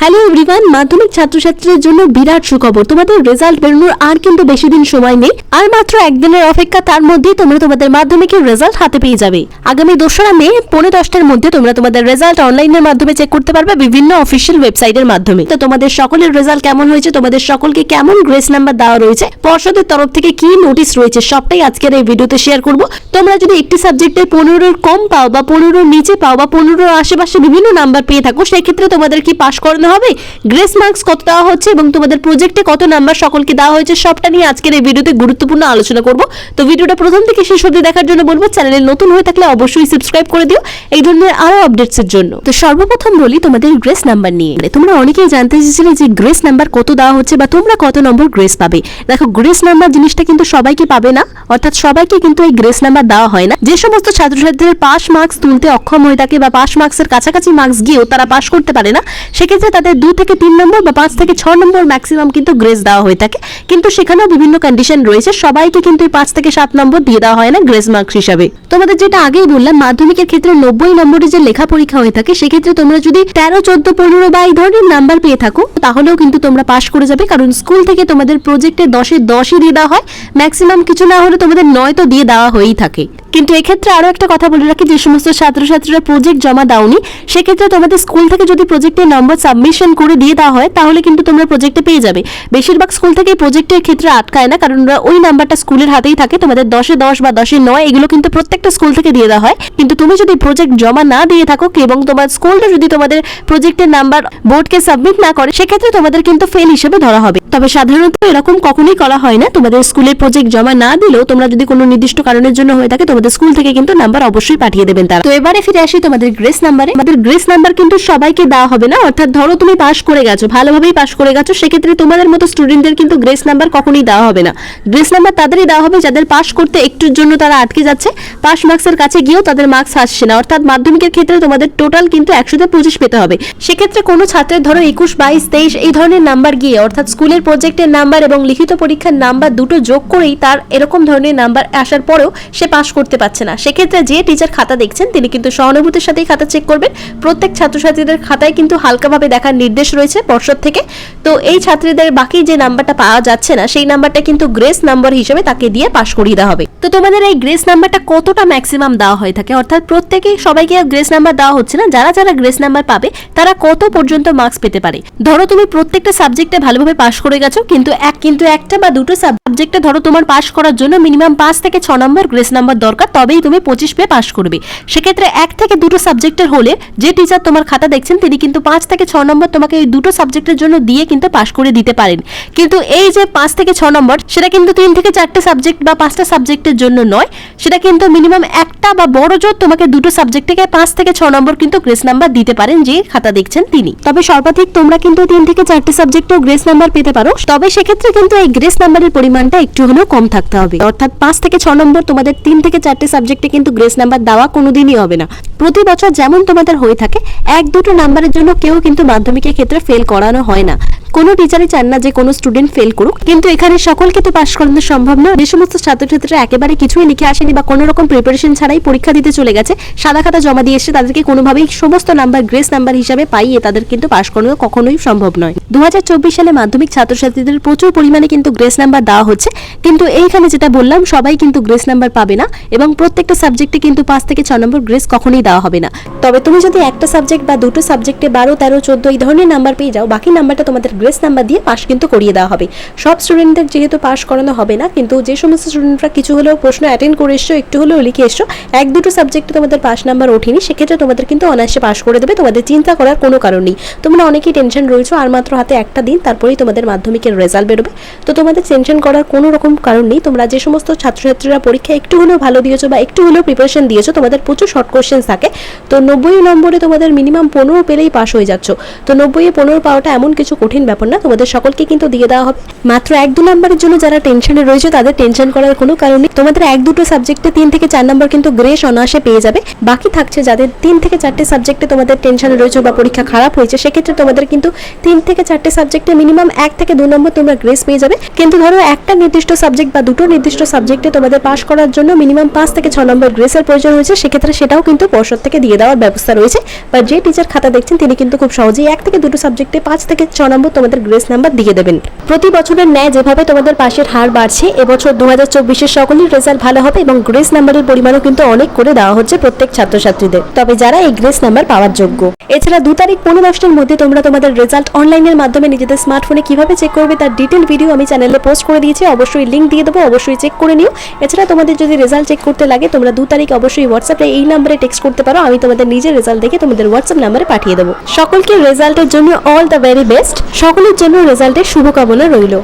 Hello everyone মাধ্যমিক ছাত্রছাত্রীদের জন্য বিরাট সুখবর। তোমাদের রেজাল্ট বেরোনোর আর কিন্তু বেশি দিন সময় নেই। আর মাত্র একদিনের অপেক্ষা, তার মধ্যেই তোমরা তোমাদের মাধ্যমিকের রেজাল্ট হাতে পেয়ে যাবে। আগামী দোসরা মে, পৌনে দশটার মধ্যে তোমরা তোমাদের রেজাল্ট অনলাইনের মাধ্যমে চেক করতে পারবে, বিভিন্ন অফিসিয়াল ওয়েবসাইটের মাধ্যমে। তো তোমাদের সকলের রেজাল্ট কেমন হয়েছে? তোমাদের সকলকে কেমন গ্রেস নাম্বার দেওয়া রয়েছে? পর্ষদের তরফ থেকে কি নোটিশ রয়েছে? সবটাই আজকের এই ভিডিওতে শেয়ার করব। তোমরা যদি একটি সাবজেক্টে পনেরোর কম পাও বা পনেরোর নিচে পাও বা পনেরোর আশেপাশে বিভিন্ন নাম্বার পেয়ে থাকো, সেক্ষেত্রে তোমাদের কি পাশ করানো হবে। গ্রেস মার্কস কত দেওয়া হচ্ছে এবং তোমাদের প্রজেক্টে কত নাম্বার সকলকে দেওয়া হয়েছে সবটা নিয়ে আজকের এই ভিডিওতে গুরুত্বপূর্ণ আলোচনা করব। তো ভিডিওটা প্রথম থেকে শেষ অবধি দেখার জন্য বলব চ্যানেলে নতুন হয়ে থাকলে অবশ্যই সাবস্ক্রাইব করে দিও। এই ধরনের আরও আপডেটস এর জন্য। তো সর্বপ্রথম বলি তোমাদের গ্রেস নাম্বার নিয়ে। তোমরা অনেকেই জানতে চেয়েছিলে যে গ্রেস নাম্বার কত দেওয়া হচ্ছে বা তোমরা কত নম্বর গ্রেস পাবে। দেখো, গ্রেস নাম্বার জিনিসটা কিন্তু সবাইকে পাবে না, অর্থাৎ সবাইকে কিন্তু এই গ্রেস নাম্বার দেওয়া হয় না। যে সমস্ত ছাত্রছাত্রীদের পাস মার্কস তুলতে অক্ষম হয়ে থাকে বা পাস মার্কসের কাছাকাছি মার্কস গিয়েও তারা পাস করতে পারে না, সেক্ষেত্রে তাদের দু থেকে তিন নম্বর বা পাঁচ থেকে ছ নম্বর ম্যাক্সিমাম কিন্তু গ্রেস দেওয়া হয়ে থাকে। কিন্তু সেখানেও বিভিন্ন কন্ডিশন রয়েছে। সবাইকে কিন্তু এই পাঁচ থেকে সাত নম্বর দিয়ে দেওয়া হয় না গ্রেস মার্কস হিসাবে। তোমাদের যেটা আগেই বললাম, মাধ্যমিকের ক্ষেত্রে নব্বই নম্বরে যে লেখা পরীক্ষা হয়ে থাকে, সেক্ষেত্রে তোমরা যদি তেরো, চোদ্দ, পনেরো বা এই ধরনের নাম্বার পেয়ে থাকো, তাহলেও কিন্তু তোমরা পাশ করে যাবে। কারণ স্কুল থেকে তোমাদের প্রজেক্টে দশে দশই দিয়ে দেওয়া হয়। ম্যাক্সিমাম কিছু না হলে তোমাদের নয় তো দিয়ে দেওয়া হয়েই থাকে। কিন্তু এক্ষেত্রে আরও একটা কথা বলে রাখি, যে সমস্ত ছাত্রছাত্রীরা প্রজেক্ট জমা দাওনি, সেক্ষেত্রে তোমাদের স্কুল থেকে যদি প্রজেক্টের নম্বর সাবমিশন করে দিয়ে দেওয়া হয়, তাহলে কিন্তু তোমরা প্রজেক্টে পেয়ে যাবে। বেশিরভাগ স্কুল থেকে প্রজেক্টের ক্ষেত্রে আটকায় না, কারণ ওই নাম্বারটা স্কুলের হাতেই থাকে। তোমাদের দশে দশ বা দশে নয়, এগুলো কিন্তু প্রত্যেকটা স্কুল থেকে দিয়ে দেওয়া হয়। কিন্তু তুমি যদি প্রজেক্ট জমা না দিয়ে থাকো, এবং তোমার স্কুলটা যদি তোমাদের প্রজেক্টের নাম্বার বোর্ডকে সাবমিট না করে, সেক্ষেত্রে তোমাদের কিন্তু ফেল হিসেবে ধরা হবে। তবে সাধারণত এরকম কখনোই করা হয় না। তোমাদের স্কুলের প্রজেক্ট জমা না দিলেও তোমরা যদি কোনো নির্দিষ্ট কারণের জন্য হয়ে থাকে, তোমাদের স্কুল থেকে কিন্তু নাম্বার অবশ্যই পাঠিয়ে দেবেন তারা। তো এবারে ফিরে আসি তোমাদের গ্রেস নাম্বারে। আমাদের গ্রেস নাম্বার কিন্তু সবাইকে দেওয়া হবে না, অর্থাৎ ধরো তুমি পাস করে গেছো, ভালোভাবেই পাস করে গেছো, সেক্ষেত্রে তোমাদের মতো স্টুডেন্টদের কিন্তু গ্রেস নাম্বার কখনোই দেওয়া হবে না। গ্রেস নাম্বার তাদেরই দেওয়া হবে, যাদের পাস করতে একটুর জন্য তারা আটকে যাচ্ছে পাস মার্কসের কাছে গিয়েও তাদের মার্কস আসছে না, অর্থাৎ মাধ্যমিকের ক্ষেত্রে তোমাদের টোটাল কিন্তু একশোতে পঁচিশ পেতে হবে। সেক্ষেত্রে কোনো ছাত্রের ধরো একুশ, বাইশ, তেইশ এই ধরনের নাম্বার গিয়ে, অর্থাৎ স্কুলের প্রজেক্টের নাম্বার এবং লিখিত পরীক্ষার নাম্বার দুটো যোগ করেই তার এরকম ধরনের নাম্বার আসার পরেও সে পাস করতে পারছে না। সেক্ষেত্রে যে টিচার খাতা দেখছেন, তিনি কিন্তু সহানুভূতির সাথেই খাতা চেক করবেন। প্রত্যেক ছাত্রছাত্রীদের খাতায় কিন্তু হালকাভাবে দেখার নির্দেশ রয়েছে পর্ষদ থেকে। তো এই ছাত্রীদের বাকি যে নাম্বারটা পাওয়া যাচ্ছে না, সেই নাম্বারটা কিন্তু গ্রেস নাম্বার হিসেবে তাকে দিয়ে পাশ করিয়ে দেওয়া হবে। তো তোমাদের এই গ্রেস নাম্বারটা কতটা ম্যাক্সিমাম দেওয়া হয়ে থাকে? অর্থাৎ প্রত্যেকে সবাইকে গ্রেস নাম্বার দেওয়া হচ্ছে না। যারা যারা গ্রেস নাম্বার পাবে, তারা কত পর্যন্ত মার্কস পেতে পারে? ধরো তুমি প্রত্যেকটা সাবজেক্টে ভালোভাবে পাশ করে গেছো, কিন্তু এক, কিন্তু একটা বা দুটো সাবজেক্টে ধরো তোমার পাশ করার জন্য মিনিমাম পাঁচ থেকে ছ নম্বর গ্রেস নাম্বার দরকার, তবেই তুমি পঁচিশ পেয়ে পাশ করবে। সেক্ষেত্রে এক থেকে দুটো সাবজেক্টের হলে যে টিচার তোমার খাতা দেখছেন, তিনি কিন্তু পাঁচ থেকে ছ নম্বর তোমাকে এই দুটো সাবজেক্টের জন্য দিয়ে কিন্তু পাশ করে দিতে পারেন। কিন্তু এই যে পাঁচ থেকে ছ নম্বর, সেটা কিন্তু তিন থেকে চারটে সাবজেক্ট বা পাঁচটা সাবজেক্টের জন্য নয়, সেটা কিন্তু মিনিমাম একটা বা বড় জোর তোমাকে দুটো সাবজেক্ট থেকে পাঁচ থেকে ছ নম্বর কিন্তু গ্রেস নাম্বার দিতে পারেন, যে খাতা দেখছেন তিনি। তবে সর্বাধিক তোমরা কিন্তু তিন থেকে চারটে সাবজেক্টেও গ্রেস নাম্বার পেতে পারো। তবে সেক্ষেত্রে কিন্তু এই গ্রেস নাম্বারের পরিমাণটা একটু হলেও কম থাকতে হবে। অর্থাৎ পাঁচ থেকে ছ নম্বর তোমাদের তিন থেকে চারটে সাবজেক্টে কিন্তু গ্রেস নাম্বার দেওয়া কোনোদিনই হবে না। প্রতি বছর যেমন তোমাদের হয়ে থাকে, এক দুটো নাম্বারের জন্য কেউ কিন্তু মাধ্যমিকের ক্ষেত্রে ফেল করানো হয় না। কোনো টিচারই চান না যে কোনো স্টুডেন্ট ফেল করুক। কিন্তু এখানে সকলকে তো পাশ করানো সম্ভব নয়। যে সমস্ত ছাত্রছাত্রীরা একেবারে কিছুই লিখে আসেনি বা কোনো রকম প্রিপারেশন ছাড়াই পরীক্ষা দিতে চলে গেছে, সাদা খাতা জমা দিয়ে এসে তাদেরকে কোনোভাবেই সমস্ত নাম্বার গ্রেস নাম্বার হিসাবে পাইয়ে তাদের কিন্তু পাশ করানো কখনোই সম্ভব নয়। দু সালে মাধ্যমিক ছাত্রছাত্রীদের প্রচুর পরিমাণে কিন্তু গ্রেস নাম্বার দেওয়া হচ্ছে। কিন্তু এইখানে যেটা বললাম, সবাই কিন্তু গ্রেস নাম্বার পাবে না এবং প্রত্যেকটা সাবজেক্টে কিন্তু পাঁচ থেকে ছ নম্বর গ্রেস কখনোই দেওয়া হবে না। তবে তুমি যদি একটা সাবজেক্ট বা দুটো সাবজেক্টে বারো, তেরো, চোদ্দ এই ধরনের নাম্বার পেয়ে যাও, বাকি নাম্বারটা তোমাদের গ্রেস নাম্বার দিয়ে পাস কিন্তু করিয়ে দেওয়া হবে। সব স্টুডেন্টদের যেহেতু পাস করানো হবে না, কিন্তু যে সমস্ত স্টুডেন্টরা কিছু হলেও প্রশ্ন অ্যাটেন্ড করে এসছো, একটু হলেও লিখে এসছো, এক, দুটো সাবজেক্টে তোমাদের পাস নাম্বার ওঠেনি, সেক্ষেত্রে তোমাদের কিন্তু অনায়াসে পাস করে দেবে, তোমাদের চিন্তা করার কোনো কারণ নেই। তোমরা অনেকেই টেনশন রয়েছো, আর মাত্র হাতে একটা দিন, তারপরেই তোমাদের মাধ্যমিকের রেজাল্ট বেরোবে। তো তোমাদের টেনশন করার কোনো রকম কারণ নেই। তোমরা যে সমস্ত ছাত্রছাত্রীরা পরীক্ষা একটু হলেও ভালো দিয়েছ বা একটু হলেও প্রিপারেশন দিয়েছ, তোমাদের প্রচুর শর্ট কোশ্চেন থাকে। তো নব্বই নম্বরে তোমাদের মিনিমাম পনেরো পেলেই পাস হয়ে যাচ্ছ। তো নব্বই পনেরো পাওয়াটা এমন কিছু কঠিন ব্যাপার না, তোমাদের সকলকে কিন্তু দিয়ে দেওয়া হবে। মাত্র এক দু নম্বরের জন্য যারা টেনশনে রয়েছে, তাদের টেনশন করার কোনো কারণ নেই। তোমাদের এক দুটো সাবজেক্টে তিন থেকে চার নম্বর কিন্তু গ্রেস অনায়াসে পেয়ে যাবে। বাকি থাকছে যাদের তিন থেকে চারটে সাবজেক্টে তোমাদের টেনশনে রয়েছে বা পরীক্ষা খারাপ হয়েছে, সেক্ষেত্রে তোমাদের কিন্তু তিন থেকে চারটে সাবজেক্টে মিনিমাম এক থেকে দু নম্বর তোমরা গ্রেস পেয়ে যাবে। কিন্তু ধরো একটা নির্দিষ্ট সাবজেক্ট বা দুটো নির্দিষ্ট সাবজেক্টে তোমাদের পাশ করার জন্য মিনিমাম পাঁচ থেকে ছ নম্বর গ্রেসের প্রয়োজন হয়েছে, সেক্ষেত্রে সেটাও কিন্তু পর্ষদ থেকে দিয়ে দেওয়ার ব্যবস্থা রয়েছে। বা যে টিচার খাতা দেখছেন, তিনি কিন্তু খুব সহজেই এক থেকে দুটো সাবজেক্টে পাঁচ থেকে ছ নম্বর তোমাদের গ্রেস নাম্বার দিয়ে দেবেন। প্রতি বছরের ন্যায় যেভাবে তোমাদের পাশের হার বাড়ছে। এবছর দু হাজার চব্বিশের সকলের রেজাল্ট ভালো হবে এবং গ্রেস নাম্বারের পরিমাণও কিন্তু অনেক করে দেওয়া হচ্ছে প্রত্যেক ছাত্রছাত্রীদের। তবে যারা এই গ্রেস নাম্বার পাওয়ার যোগ্য। এছাড়া দু তারিখ পনেরো দশটার মধ্যে তোমরা তোমাদের রেজাল্ট অনলাইনের মাধ্যমে নিজেদের স্মার্টফোনে কীভাবে চেক করবে, তার ডিটেল ভিডিও আমি চ্যানেলে পোস্ট করে দিয়েছি। অবশ্যই লিঙ্ক দিয়ে দেবো, অবশ্যই চেক করে নিও। এছাড়া তোমাদের যদি রেজাল্ট চেক করতে লাগে, তোমরা দু তারিখ অবশ্যই হোয়াটসঅ্যাপে এই নাম্বারে টেক্সট করতে পারো, আমি তোমাদের নিজের রেজাল্ট দেখে তোমাদের হোয়াটসঅ্যাপ নাম্বারে পাঠিয়ে দেবো। সকলকে রেজাল্টের জন্য অল দ্য ভেরি বেস্ট সকলের জন্য রেজাল্টের শুভকামনা রইল।